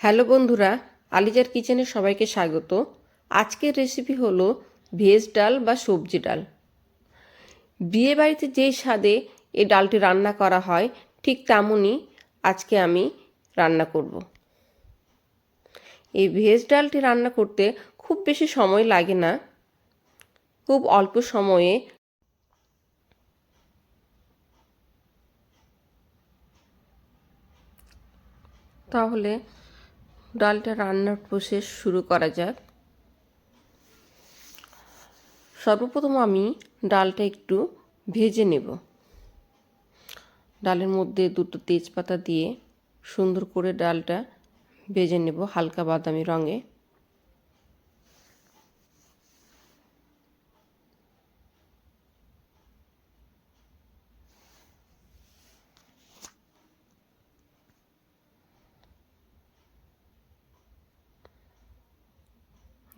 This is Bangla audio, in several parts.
হ্যালো বন্ধুরা, আলিজার কিচেনে সবাইকে স্বাগত। আজকের রেসিপি হলো ভেজ ডাল বা সবজি ডাল। বিয়ে বাড়িতে যেই স্বাদে এই ডালটি রান্না করা হয়, ঠিক তেমনই আজকে আমি রান্না করব। এই ভেজ ডালটি রান্না করতে খুব বেশি সময় লাগে না। খুব অল্প সময়ে তাহলে ডালটা রান্নার প্রসেস শুরু করা যাক। সর্বপ্রথম আমি ডালটা একটু ভেজে নেব। ডালের মধ্যে দুটো তেজপাতা দিয়ে সুন্দর করে ডালটা ভেজে নেব হালকা বাদামি রঙে।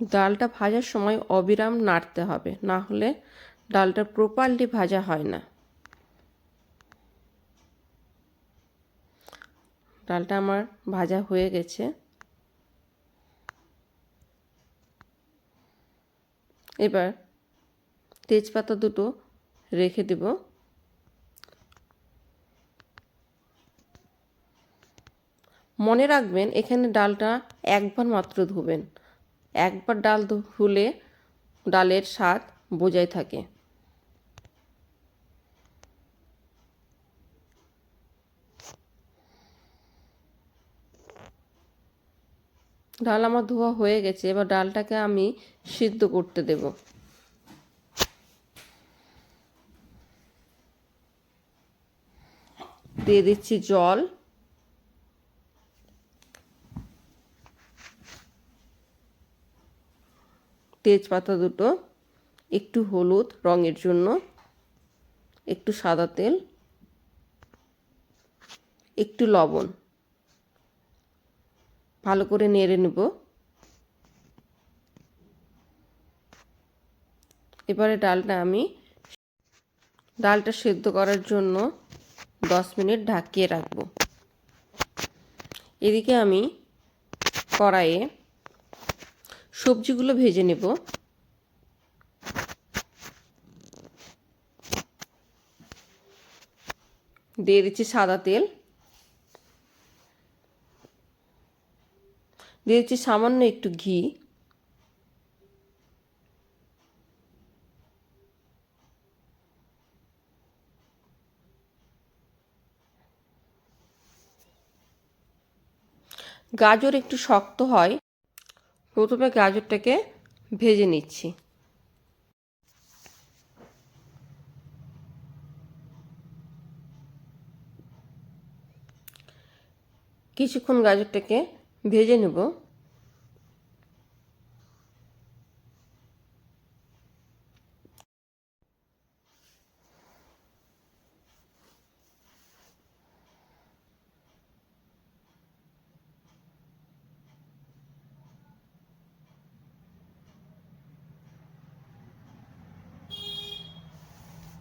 ডালটা ভাজার সময় অবিরাম নাড়তে হবে, না হলে ডালটা প্রপারলি ভাজা হয় না। ডালটা আমার ভাজা হয়ে গেছে। এবার তেজপাতা দুটো রেখে দেব। মনে রাখবেন, এখানে ডালটা একবার মাত্র ধুবেন। একবার ডাল ধুলে ডালের স্বাদ বোঝাই থাকে। ডাল আমার ধোয়া হয়ে গেছে, এবার ডালটাকে আমি সিদ্ধ করতে দেব। দিয়ে দিচ্ছি জল। তেজপাতা দুটো, একটু হলুদ রঙের জন্য, একটু সাদা তেল, একটু লবণ। ভালো করে নেড়ে নেব। এবারে ডালটা আমি ডালটা সেদ্ধ করার জন্য দশ মিনিট ঢাকিয়ে রাখব। এদিকে আমি কড়াইয়ে সবজিগুলো ভেজে নেব। দিয়ে দিচ্ছি সাদা তেল। দিয়ে দিচ্ছি সামান্য একটু ঘি। গাজর একটু শক্ত হয়। প্রথমে গাজরটাকে ভেজে নিচ্ছি। কিছুক্ষণ গাজরটাকে ভেজে নেব।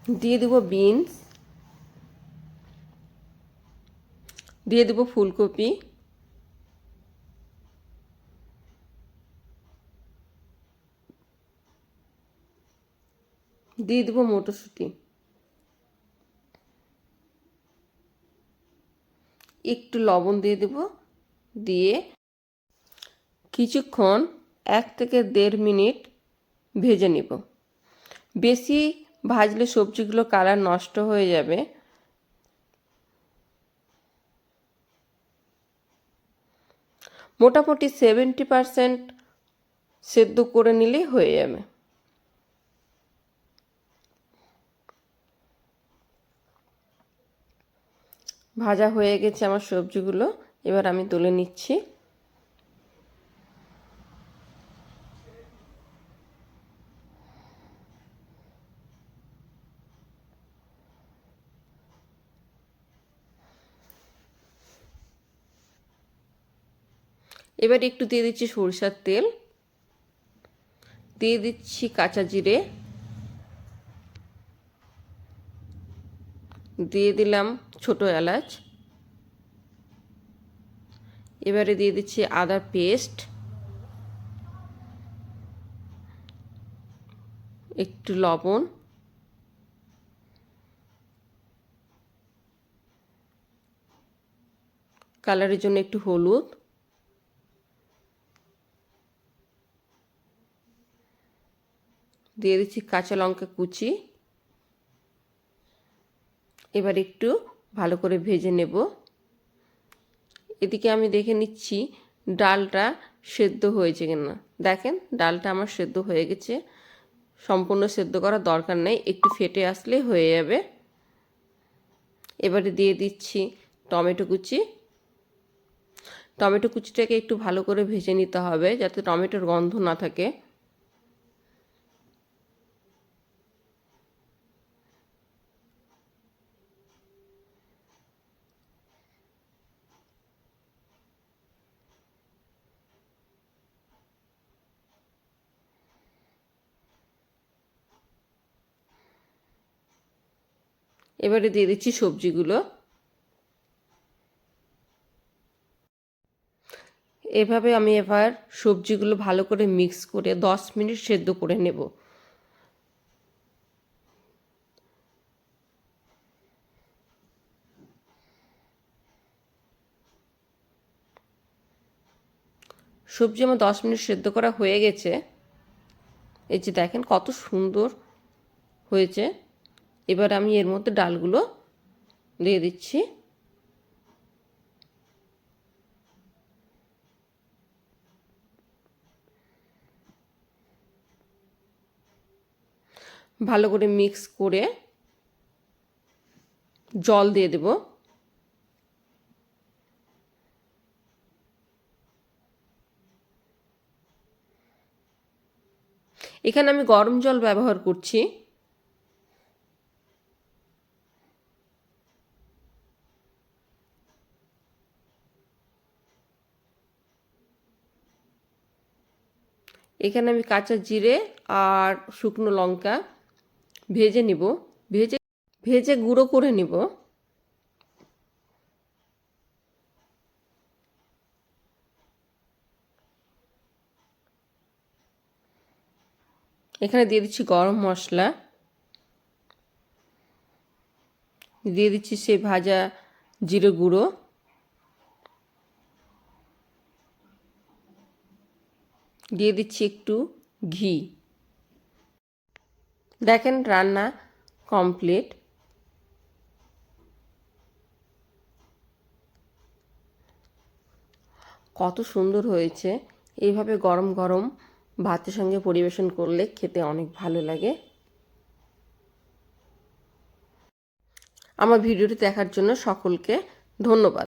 দিয়ে দেব বিনস দিয়ে দেব ফুলকপি, দিয়ে দেবো মটরশুঁটি। একটু লবণ দিয়ে দেব, দিয়ে কিছুক্ষণ এক থেকে দেড় মিনিট ভেজে নেব। বেশি ভাজলে সবজিগুলো কালার নষ্ট হয়ে যাবে। মোটামুটি সেভেন্টি পারসেন্ট সেদ্ধ করে নিলেই হয়ে যাবে। ভাজা হয়ে গেছে আমার সবজিগুলো, এবার আমি তুলে নিচ্ছি। এবার একটু দিয়ে দিচ্ছি সরিষার তেল। দিয়ে দিচ্ছি কাঁচা জিরে। দিয়ে দিলাম ছোট এলাচ। এবারে দিয়ে দিচ্ছি আদার পেস্ট। একটু লবণ। কালারের জন্য একটু হলুদ। দিয়ে দিচ্ছি কাঁচা লঙ্কা কুচি। এবার একটু ভালো করে ভেজে নেব। এদিকে আমি দেখে নিচ্ছি ডালটা সেদ্ধ হয়েছে কিনা। দেখেন, ডালটা আমার সেদ্ধ হয়ে গেছে। সম্পূর্ণ সেদ্ধ করার দরকার নেই, একটু ফেটে আসলে হয়ে যাবে। এবারে দিয়ে দিচ্ছি টমেটো কুচি। টমেটো কুচিটাকে একটু ভালো করে ভেজে নিতে হবে, যাতে টমেটোর গন্ধ না থাকে। এবারে দিয়ে দিচ্ছি সবজিগুলো। এভাবে আমি এবার সবজিগুলো ভালো করে মিক্স করে দশ মিনিট সেদ্ধ করে নেব। সবজি আমার দশ মিনিট সেদ্ধ করা হয়ে গেছে। এই যে দেখেন কত সুন্দর হয়েছে। এবার আমি এর মধ্যে ডালগুলো দিয়ে দিচ্ছি। ভালো করে মিক্স করে জল দিয়ে দেব। এখানে আমি গরম জল ব্যবহার করছি। এখানে আমি কাঁচা জিরে আর শুকনো লঙ্কা ভেজে নিব। ভেজে ভেজে গুঁড়ো করে নিব। এখানে দিয়ে দিচ্ছি গরম মশলা। দিয়ে দিচ্ছি সেই ভাজা জিরে গুঁড়ো। দিয়ে দিচ্ছি একটু ঘি। দেখেন রান্না কমপ্লিট কত সুন্দর হয়েছে। এইভাবে গরম গরম ভাতের সঙ্গে পরিবেশন করলে খেতে অনেক ভালো লাগে। আমার ভিডিওটি দেখার জন্য সকলকে ধন্যবাদ।